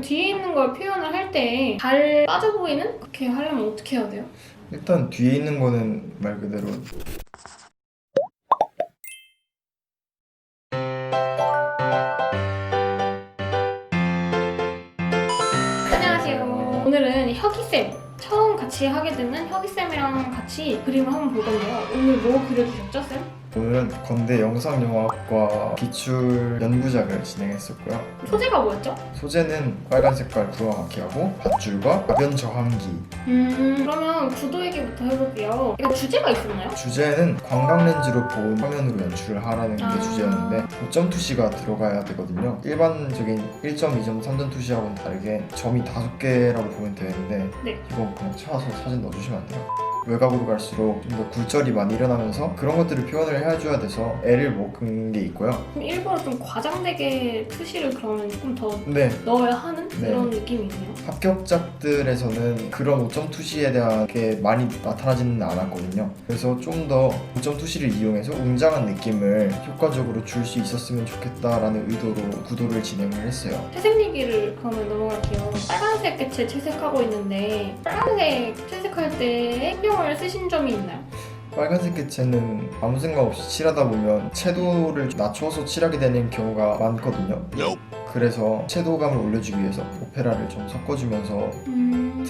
뒤에 있는 걸 표현을 할 때 잘 빠져 보이는 그렇게 하려면 어떻게 해야 돼요? 일단 뒤에 있는 거는 말 그대로 안녕하세요. 오늘은 혁이쌤 처음 같이 하게 되는 혁이쌤이랑 같이 그림을 한번 볼 건데요. 오늘 뭐 그려주셨죠, 쌤? 오늘은 건대 영상영화학과 기출 연구작을 진행했었고요. 소재가 뭐였죠? 소재는 빨간 색깔 구화각기하고 밧줄과 가변 저항기. 음, 그러면 구도 얘기부터 해볼게요. 이거 주제가 있었나요? 주제는 관광 렌즈로 본 화면으로 연출을 하라는 게 아. 주제였는데 5점 투시가 들어가야 되거든요. 일반적인 1점, 2점, 3점 투시하고는 다르게 점이 5개라고 보면 되는데 네. 이거 그냥 찾아서 사진 넣어주시면 안 돼요. 외곽으로 갈수록 좀 더 굴절이 많이 일어나면서 그런 것들을 표현을 해줘야 돼서 애를 먹은 게 있고요. 그럼 일부러 좀 과장되게 투시를 그러면 조금 더 근데 넣어야 하는 네. 그런 느낌이 있네요. 합격작들에서는 그런 5점 투시에 대한 게 많이 나타나지는 않았거든요. 그래서 좀 더 5점 투시를 이용해서 웅장한 느낌을 효과적으로 줄 수 있었으면 좋겠다라는 의도로 구도를 진행을 했어요. 채색 얘기를 그러면 넘어갈게요. 빨간색 개체 채색하고 있는데 빨간색 채색 할 때 신경을 쓰신 점이 있나요? 빨간색 개체는 아무 생각 없이 칠하다 보면 채도를 낮춰서 칠하게 되는 경우가 많거든요. 그래서 채도감을 올려주기 위해서 오페라를 좀 섞어주면서 음...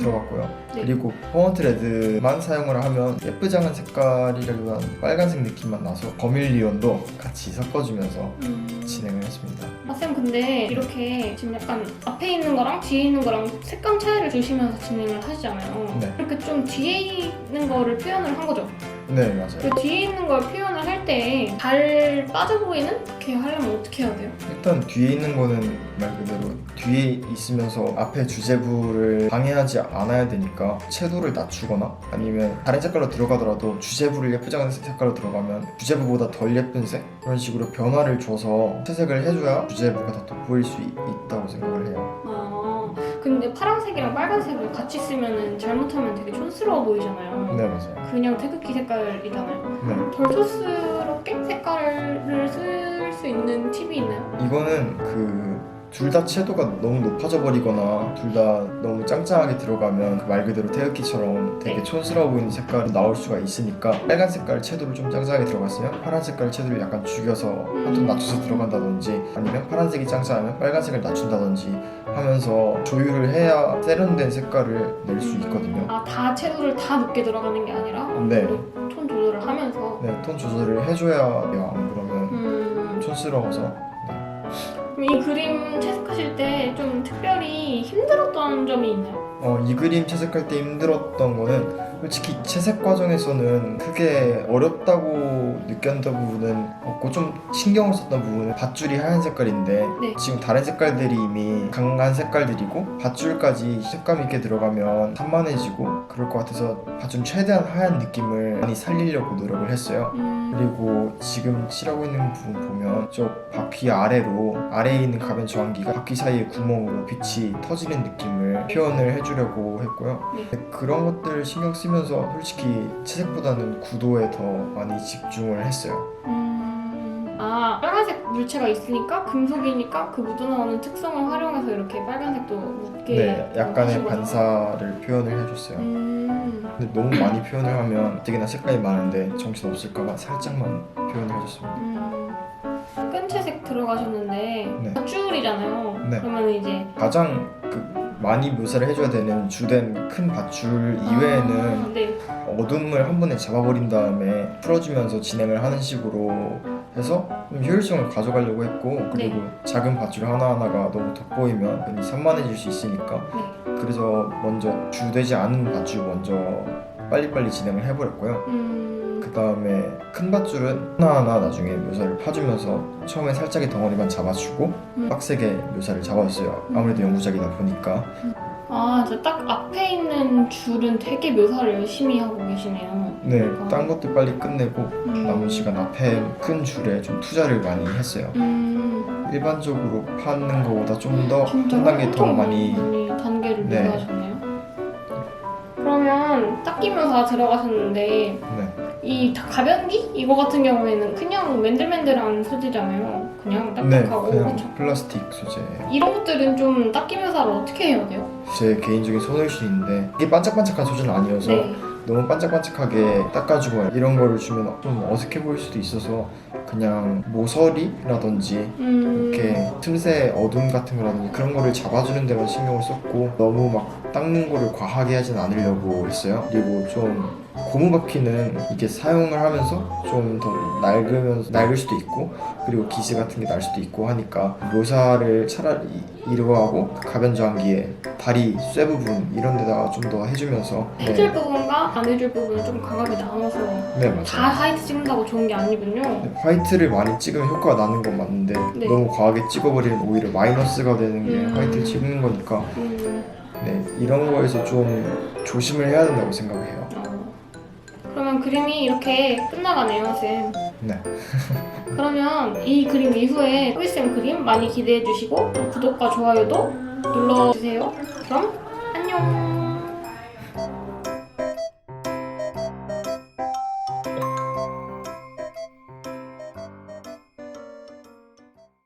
들어갔고요. 네. 그리고 퍼먼트 레드만 사용을 하면 예쁘장한 색깔이라기보다는 빨간색 느낌만 나서 버밀리온도 같이 섞어주면서 음... 진행을 했습니다. 아, 쌤 근데 이렇게 지금 약간 앞에 있는 거랑 뒤에 있는 거랑 색감 차이를 주시면서 진행을 하시잖아요. 네. 이렇게 좀 뒤에 있는 거를 표현을 한 거죠. 네 맞아요. 그 뒤에 있는 걸 표현을 할 때 잘 빠져 보이는 그렇게 하려면 어떻게 해야 돼요? 일단 뒤에 있는 거는 말 그대로 뒤에 있으면서 앞에 주제부를 방해하지 않아야 되니까 채도를 낮추거나 아니면 다른 색깔로 들어가더라도 주제부를 예쁘장한 색깔로 들어가면 주제부보다 덜 예쁜 색 그런 식으로 변화를 줘서 채색을 해줘야 주제부가 더 돋보일 수 있, 다고 생각을 해요. 아 근데 파란색이랑 빨간색을 같이 쓰면은 잘못하면 되게 촌스러워 보이잖아요. 네 맞아요. 그냥 태극기 색깔이잖아요. 네. 덜 촌스럽게 색깔을 쓸 수 있는 팁이 있나요? 이거는 그 둘 다 채도가 너무 높아져 버리거나 둘 다 너무 짱짱하게 들어가면 그말 그대로 태극기처럼 되게 네. 촌스러워 보이는 색깔이 나올 수가 있으니까 빨간 색깔 채도를 좀 짱짱하게 들어갔으면 파란 색깔 채도를 약간 죽여서 한 톤 낮춰서 들어간다든지 아니면 파란색이 짱짱하면 빨간색을 낮춘다든지 하면서 조율을 해야 세련된 색깔을 낼 수 있거든요. 아 다 채도를 다 높게 들어가는 게 아니라 네. 톤 조절을 하면서 네, 톤 조절을 해줘야 돼요. 안 그러면 음, 촌스러워서 이 그림 채색하실 때 좀 특별히 힘들었던 점이 있나요? 어, 이 그림 채색할 때 힘들었던 거는 솔직히 채색 과정에서는 크게 어렵다고 느꼈던 부분은 없고 좀 신경을 썼던 부분은 밧줄이 하얀 색깔인데 네. 지금 다른 색깔들이 이미 강한 색깔들이고 밧줄까지 색감 있게 들어가면 산만해지고 그럴 것 같아서 밧줄 최대한 하얀 느낌을 많이 살리려고 노력을 했어요. 음, 그리고 지금 칠하고 있는 부분 보면 저 바퀴 아래로 아래에 있는 가변 저항기가 바퀴 사이의 구멍으로 빛이 터지는 느낌을 표현을 해주려고 했고요. 네. 그런 것들 신경 쓰면 서 솔직히 채색보다는 구도에 더 많이 집중을 했어요. 음, 아 빨간색 물체가 있으니까 금속이니까 그 묻어나오는 특성을 활용해서 이렇게 빨간색도 묻게 네, 약간의 거죠? 반사를 표현을 해줬어요. 음, 근데 너무 많이 표현을 하면 되게나 색깔이 많은데 정신 없을까봐 살짝만 표현을 해줬습니다. 음, 끈 채색 들어가셨는데 네. 밧줄이잖아요. 네. 그러면 이제 가장 그 많이 묘사를 해줘야 되는 주된 큰 밧줄 이외에는. 어둠을 한 번에 잡아버린 다음에 풀어주면서 진행을 하는 식으로 해서 좀 효율성을 가져가려고 했고 그리고 작은 밧줄 하나하나가 너무 돋보이면 산만해질 수 있으니까 네. 그래서 먼저 주되지 않은 밧줄 먼저 빨리빨리 진행을 해버렸고요. 음, 그 다음에 큰 밧줄은 하나하나 나중에 묘사를 파주면서 처음에 살짝의 덩어리만 잡아주고 음. 빡세게 묘사를 잡아줬어요. 아무래도 연구작이다 보니까 아, 진짜 딱 앞에 있는 줄은 되게 묘사를 열심히 하고 계시네요. 네, 아. 딴 것도 빨리 끝내고 음. 남은 시간 앞에 큰 줄에 좀 투자를 많이 했어요. 음, 일반적으로 파는 것보다 좀더 진짜 한 단계 더 엄청 많이 단계를 네. 묘사하셨네요. 그러면 닦기 묘사 들어가셨는데 네, 이 가변기 이거 같은 경우에는 그냥 맨들맨들한 소재잖아요. 그냥 네, 딱딱하고 그냥 그쵸? 플라스틱 소재예요. 이런 것들은 좀 닦기 묘사를 어떻게 해야 돼요? 제 개인적인 손의식인데 이게 반짝반짝한 소재는 아니어서 네. 너무 반짝반짝하게 닦아주고 이런 거를 주면 좀 어색해 보일 수도 있어서 그냥 모서리라든지 음, 이렇게 틈새 어둠 같은 거라든지 그런 거를 잡아주는 데만 신경을 썼고 너무 막 닦는 거를 과하게 하진 않으려고 했어요. 그리고 좀 고무 바퀴는 이게 사용을 하면서 좀 더 낡으면서 낡을 수도 있고 그리고 기스 같은 게 날 수도 있고 하니까 묘사를 차라리 이루어하고 가변 저항기에 다리 쇠 부분 이런 데다가 좀 더 해주면서 해줄 부분과 안 해줄 부분을 좀 강하게 나눠서 네 다 맞아요. 화이트 찍는다고 좋은 게 아니군요. 네, 화이트를 많이 찍으면 효과가 나는 건 맞는데 네. 너무 과하게 찍어버리면 오히려 마이너스가 되는 게 음. 화이트를 찍는 거니까 음, 네, 이런 거에서 좀 조심을 해야 된다고 생각해요. 어. 그러면 그림이 이렇게 끝나가네요, 쌤. 네. 그러면 이 그림 이후에 호이쌤 그림 많이 기대해 주시고 구독과 좋아요도 눌러주세요. 그럼 안녕.